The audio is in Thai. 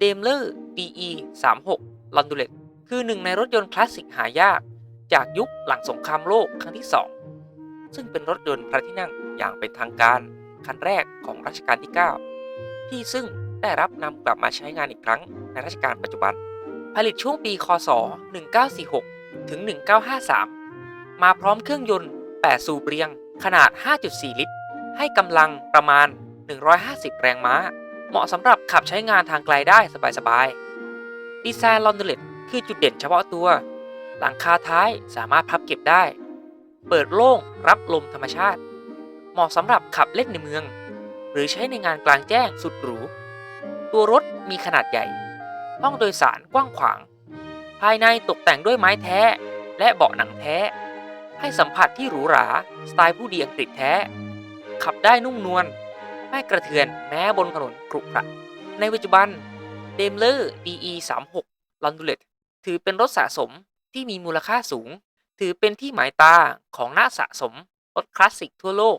Daimler DE 36 l o n d u l e t คือหนึ่งในรถยนต์คลาสสิกหายาก จากยุคหลังสงครามโลกครั้งที่ 2 ซึ่งเป็นรถยนต์พระที่นั่งอย่างเป็นทางการ คันแรกของรัชกาลที่ 9 ที่ซึ่งได้รับนำกลับมาใช้งานอีกครั้งในรัชกาลปัจจุบัน ผลิตช่วงปี คศ 1946 ถึง 1953 มาพร้อมเครื่องยนต์ 8 สูบเรียงขนาด 5.4 ลิตร ให้กำลังประมาณ 150 แรงม้า เหมาะสำหรับขับใช้งานทางไกลได้สบายๆ ดีไซน์ลอนเดเลตคือจุดเด่นเฉพาะตัว หลังคาท้ายสามารถพับเก็บได้ เปิดโล่งรับลมธรรมชาติ เหมาะสำหรับขับเล่นในเมือง หรือใช้ในงานกลางแจ้งสุดหรู ตัวรถมีขนาดใหญ่ ห้องโดยสารกว้างขวาง ภายในตกแต่งด้วยไม้แท้ และเบาะหนังแท้ ให้สัมผัสที่หรูหรา สไตล์ผู้ดีอังกฤษแท้ ขับได้นุ่มนวล ไม่กระเทือนแม้บนถนนกรุขระ ในปัจจุบันเดมเลอร์ DE 36 ลอนดูเลตถือเป็นรถสะสมที่มีมูลค่าสูง ถือเป็นที่หมายตาของนักสะสมรถคลาสสิกทั่วโลก